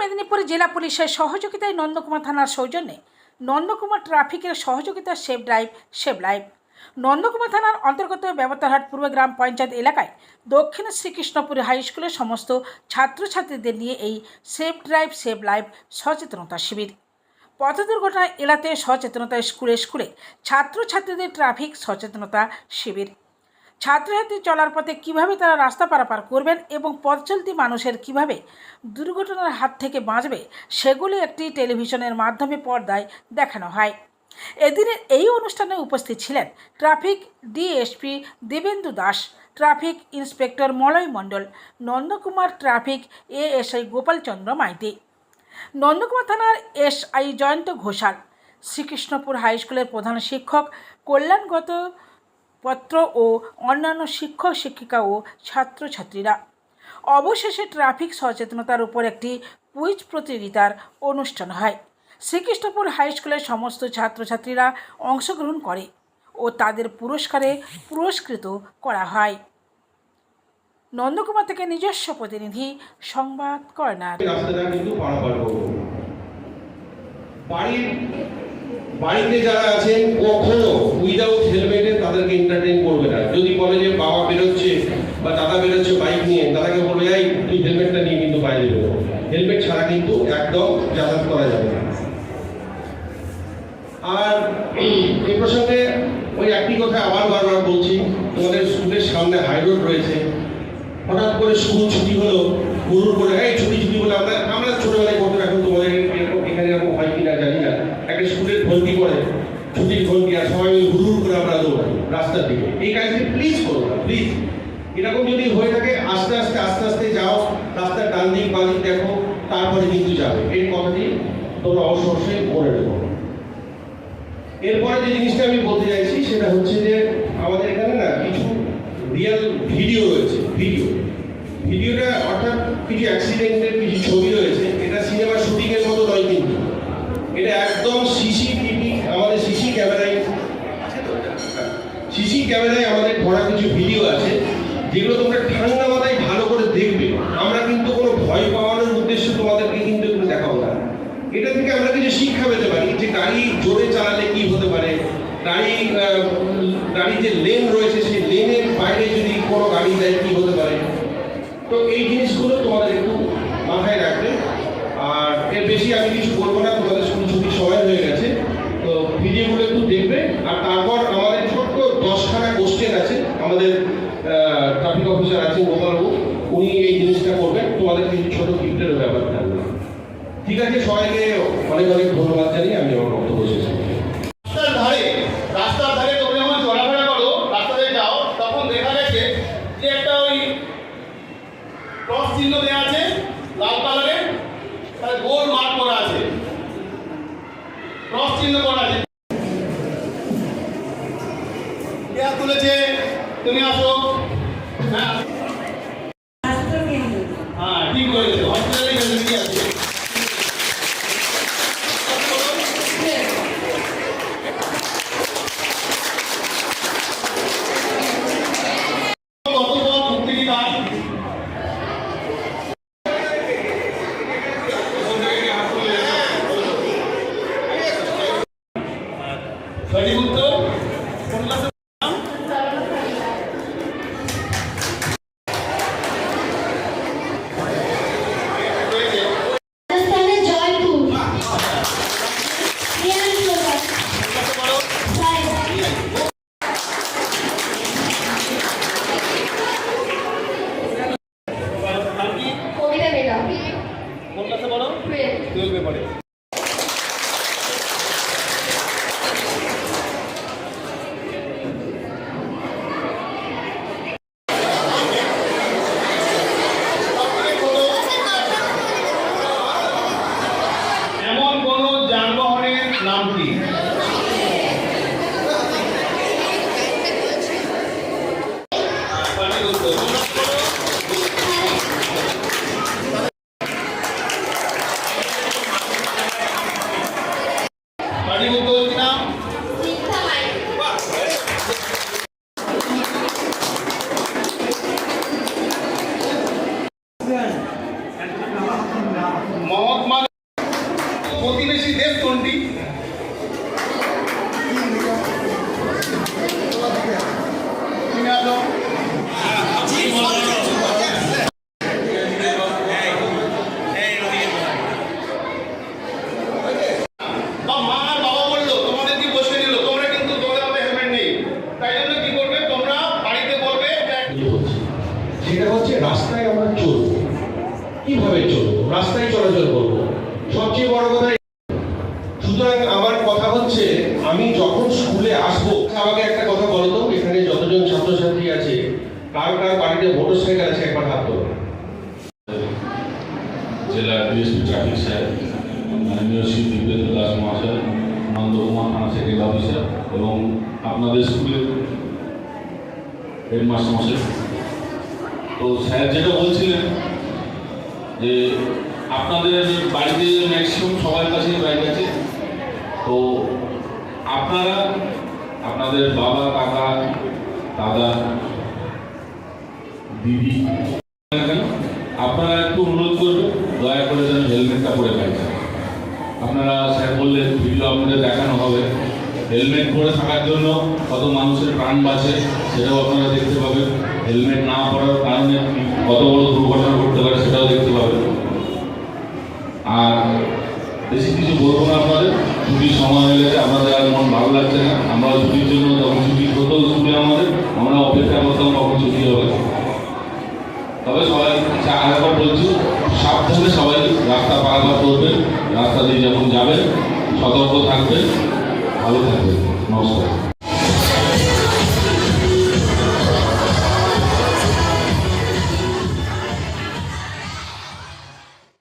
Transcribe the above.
মেদিনীপুর জেলা পুলিশের সহযোগিতায় নন্দকুমার থানার সৌজন্যে নন্দকুমার ট্রাফিকের সহযোগিতা safe drive save life Nandakumar থানার অন্তর্গত ব্যবতারহাট পূর্ব গ্রাম পঞ্চায়েত এলাকায় দক্ষিণ শ্রীকৃষ্ণপুর হাই স্কুলের সমস্ত ছাত্রছাত্রীদের নিয়ে এই সেভ ড্রাইভ সেভ লাইভ সচেতনতা শিবির। পথ দুর্ঘটনা এড়াতে সচেতনতা স্কুলে স্কুলে ছাত্রছাত্রীদের ট্রাফিক সচেতনতা শিবির। ছাত্রছাত্রী চলার পথে কীভাবে তারা রাস্তা পারাপার করবেন এবং পথ চলতি মানুষের কীভাবে দুর্ঘটনার হাত থেকে বাঁচবে, সেগুলি একটি টেলিভিশনের মাধ্যমে পর্দায় দেখানো হয়। এদিনের এই অনুষ্ঠানে উপস্থিত ছিলেন traffic DSP Debendu Das, traffic inspector Malay Mondal, Nandakumar traffic ASI Gopalchandra Maity, Nandakumar থানার এসআই জয়ন্ত ঘোষাল, শ্রীকৃষ্ণপুর হাই স্কুলের প্রধান শিক্ষক, কল্যাণগত পত্র ও অন্যান্য শিক্ষক, শিক্ষিকা ও ছাত্রছাত্রীরা। অবশেষে ট্রাফিক সচেতনতার উপর একটি কুইজ প্রতিযোগিতার অনুষ্ঠান হয়। শ্রীকৃষ্ণপুর হাই স্কুলের সমস্ত ছাত্রছাত্রীরা অংশগ্রহণ করে ও তাদের পুরস্কারে পুরস্কৃত করা হয়। নন্দকুমার থেকে নিজস্ব প্রতিনিধি সংবাদ কর্নার। বাড়িতে যারা আছেন, কখনো উইদাউট হেলমেটে তাদেরকে এন্টারটেইন করবে না। যদি বলে যে বাবা বেরোচ্ছে বা দাদা বেরোচ্ছে বাইক নিয়ে, দাদাকে বলবে, এই, তুই হেলমেটটা নিয়ে কিন্তু বাইরে বেরো। হেলমেট ছাড়া কিন্তু একদম যাতায়াত করা যাবে না। আর এই প্রসঙ্গে ওই একই কথা আবার বারবার বলছি, তোমাদের স্কুলের সামনে হাই রোড রয়েছে। হঠাৎ করে স্কুল ছুটি হলো, গরুর করে এই ছুটি ছুটি বলে আমরা আমরা ছোটবেলায় করতাম এখন তোমাদের এরকম এখানে এরকম হয় কিনা জানি না একটা স্কুলের ঘন্টি পড়ে ছুটির ঘন্টি আর সবাই মিলে হুড়ুর করে আমরা দৌড়াই রাস্তার দিকে এই কাজটি প্লিজ করো না প্লিজ এরকম যদি হয়ে থাকে আস্তে আস্তে আস্তে আস্তে যাও রাস্তার ডান দিক বাঁ দিক দেখো তারপরে কিন্তু যাবে এই কথাটি তোমরা অবশ্যই মনে রেখো এরপরে যে জিনিসটা আমি বলতে চাইছি, সেটা হচ্ছে যে আমাদের এখানে না কিছু রিয়েল ভিডিও রয়েছে ভিডিও ভিডিওটা অর্থাৎ কিছু অ্যাক্সিডেন্টের কিছু ছবি রয়েছে, এটা সিনেমা শুটিংয়ের মতো নয় কিন্তু। এটা একদম সিসিটিভি আমাদের সিসি ক্যামেরায় সিসি ক্যামেরায় আমাদের ধরা কিছু ভিডিও আছে, যেগুলো তোমরা ঠান্ডা মাথায় ভালো করে দেখবে। আমরা কিন্তু কোনো ভয় পাওয়ানোর উদ্দেশ্যে তোমাদেরকে কিন্তু এগুলো দেখাবো না এটা কিছু শিক্ষা পেতে পারি, যে গাড়ি জোরে চালালে কি হতে পারে, গাড়ি গাড়ি যে লেন রয়েছে, সেই লেনের বাইরে যদি কোনো গাড়ি দেয় কি হতে পারে? তো এই জিনিসগুলো তোমাদের একটু মাথায় রাখবে। আর এর বেশি আমি কিছু বলব না, তোমাদের স্কুল ছুটির সময় হয়ে গেছে। তো ভিডিওগুলো একটু দেখবে। আর তারপর আমাদের ছোট্ট দশখানা কোশ্চেন আছে। আমাদের ট্রাফিক অফিসার আছেন গোপালবাবু উনি এই জিনিসটা করবেন। তোমাদের কিছু ছোট গিফটের ব্যাপার থাকবে ঠিক আছে সবাইকে অনেক অনেক ধন্যবাদ জানিয়ে আমি আমার বক্তব্য শেষ রাস্তার ধারে রাস্তার ধারে তোমরা চলাফেরা করো, রাস্তা দিয়ে যাও, তখন দেখা গেছে যে একটা ওই ক্রস চিহ্ন দেওয়া আছে, লাল কালারের তাহলে গোল মার্ক করা আছে। ক্রস চিহ্ন করা আছে। তুলেছে, তুমি আসো। 呼ばれ প্রতিবেশী দেশ কোনটি? কীভাবে চলবো? রাস্তায় চলাচল করব? সবচেয়ে বড় কথা সুতরাং আমার কথা হচ্ছে, আমি যখন স্কুলে আসব, আমাকে একটা কথা বলো তো, এখানে যতজন ছাত্রছাত্রী আছে, কার কার বাড়িতে মোটর সাইকেল আছে, একবার হাত তোলো জেলা ডিএসপি ট্রাফিক স্যার, মাননীয় শ্রী দিব্যেন্দ্র দাস মহাশয় নন্দকুমার থানা সেকেন্ড অফিসার এবং আপনাদের স্কুলের হেডমাস্টার মশাই। তো স্যার যেটা বলছিলেন যে আপনাদের বাড়িতে ম্যাক্সিমাম সবার কাছেই বাইক আছে। তো আপনারা, আপনাদের বাবা কাকা দাদা, দিদি, আপনারা একটু অনুরোধ করবেন, দয়া করে যেন হেলমেটটা পরে পাইছেন আপনারা স্যার বললেন ভিডিও আপনাদের দেখানো হবে। হেলমেট পরে থাকার জন্য কত মানুষের প্রাণ বাঁচে সেটাও আপনারা দেখতে পাবেন। হেলমেট না পরার কারণে কত বড় দুর্ঘটনা ঘটতে পারে সেটাও দেখতে পাবেন। আর বেশি কিছু বলব না আপনাদের, ছুটির সময় হয়ে গেছে আমাদের আর মন ভালো লাগছে না আমরা ছুটির জন্য যখন ছুটি হতো স্কুলে আমাদের, আমরা অপেক্ষা করতাম কখন ছুটি হবে। তবে সবাই চা আরেকবার বলছি, সাবধানে সবাই রাস্তা পারাপার করবেন, রাস্তা দিয়ে যখন যাবেন, সতর্ক থাকবেন। ভালো থাকবেন নমস্কার